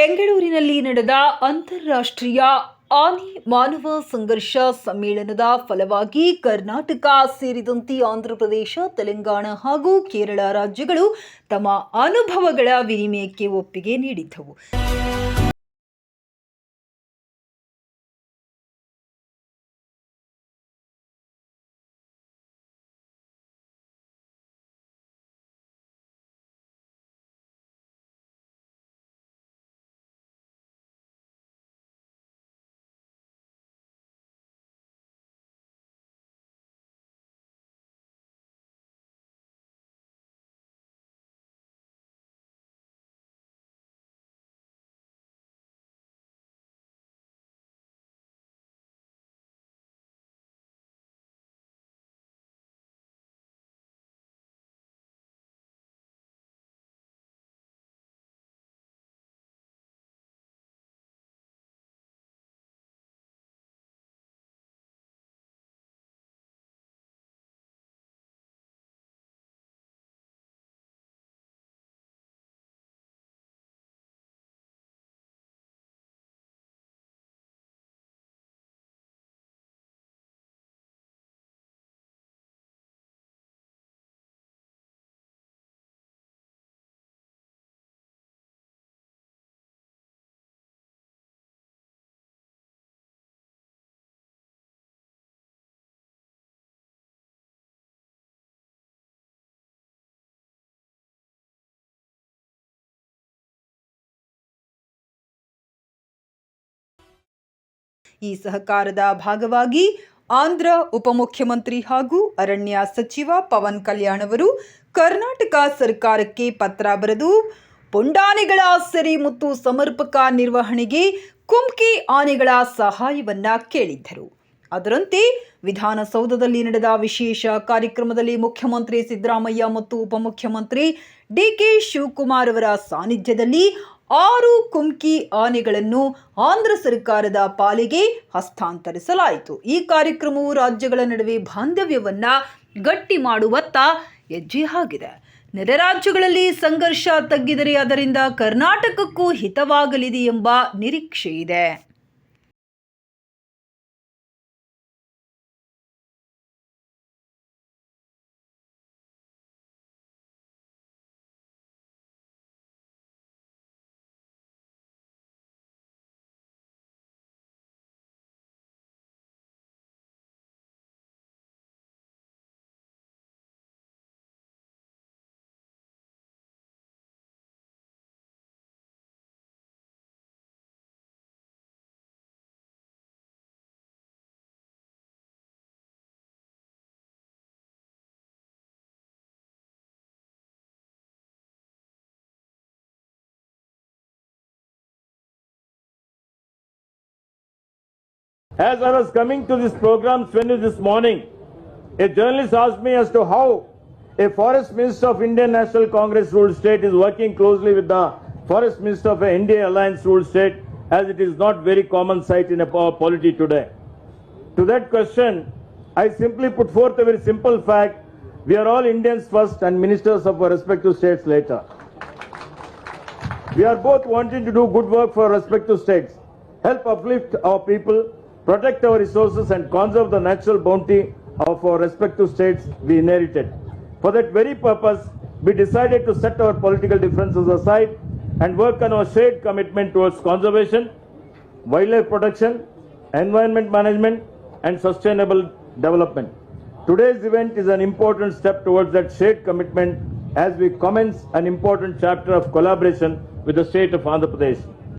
ಬೆಂಗಳೂರಿನಲ್ಲಿ ನಡೆದ ಅಂತಾರಾಷ್ಟ್ರೀಯ ಆನೆ ಮಾನವ ಸಂಘರ್ಷ ಸಮ್ಮೇಳನದ ಫಲವಾಗಿ ಕರ್ನಾಟಕ ಸೇರಿದಂತೆ ಆಂಧ್ರಪ್ರದೇಶ, ತೆಲಂಗಾಣ ಹಾಗೂ ಕೇರಳ ರಾಜ್ಯಗಳು ತಮ್ಮ ಅನುಭವಗಳ ವಿನಿಮಯಕ್ಕೆ ಒಪ್ಪಿಗೆ ನೀಡಿದ್ದವು. ಈ ಸಹಕಾರದ ಭಾಗವಾಗಿ ಆಂಧ್ರ ಉಪಮುಖ್ಯಮಂತ್ರಿ ಹಾಗೂ ಅರಣ್ಯ ಸಚಿವ ಪವನ್ ಕಲ್ಯಾಣ್ ಅವರು ಕರ್ನಾಟಕ ಸರ್ಕಾರಕ್ಕೆ ಪತ್ರ ಬರೆದು, ಪುಂಡಾನೆಗಳ ಸರಿ ಮತ್ತು ಸಮರ್ಪಕ ನಿರ್ವಹಣೆಗೆ ಕುಮ್ಕಿ ಆನೆಗಳ ಸಹಾಯವನ್ನ ಕೇಳಿದ್ದರು. ಅದರಂತೆ ವಿಧಾನಸೌಧದಲ್ಲಿ ನಡೆದ ವಿಶೇಷ ಕಾರ್ಯಕ್ರಮದಲ್ಲಿ ಮುಖ್ಯಮಂತ್ರಿ ಸಿದ್ದರಾಮಯ್ಯ ಮತ್ತು ಉಪಮುಖ್ಯಮಂತ್ರಿ ಡಿಕೆ ಶಿವಕುಮಾರ್ ಅವರ ಸಾನ್ನಿಧ್ಯದಲ್ಲಿ ಆರು ಕುಮ್ಕಿ ಆನೆಗಳನ್ನು ಆಂಧ್ರ ಸರ್ಕಾರದ ಪಾಲಿಗೆ ಹಸ್ತಾಂತರಿಸಲಾಯಿತು. ಈ ಕಾರ್ಯಕ್ರಮವು ರಾಜ್ಯಗಳ ನಡುವೆ ಬಾಂಧವ್ಯವನ್ನು ಗಟ್ಟಿ ಮಾಡುವತ್ತ ಹೆಜ್ಜೆ ಆಗಿದೆ. ನೆರೆ ರಾಜ್ಯಗಳಲ್ಲಿ ಸಂಘರ್ಷ ತಗ್ಗಿದರೆ ಅದರಿಂದ ಕರ್ನಾಟಕಕ್ಕೂ ಹಿತವಾಗಲಿದೆ ಎಂಬ ನಿರೀಕ್ಷೆ ಇದೆ As I was coming to this program venue this morning, a journalist asked me as to how a forest minister of Indian National Congress ruled state is working closely with the forest minister of an India alliance ruled state as it is not very common sight in a polity today. To that question, I simply put forth a very simple fact. We are all Indians first and ministers of our respective states later. We are both wanting to do good work for our respective states, help uplift our people, protect our resources, and conserve the natural bounty of our respective states we inherited. For that very purpose, we decided to set our political differences aside and work on our shared commitment towards conservation, wildlife protection, environment management, and sustainable development. Today's event is an important step towards that shared commitment as we commence an important chapter of collaboration with the state of Andhra Pradesh.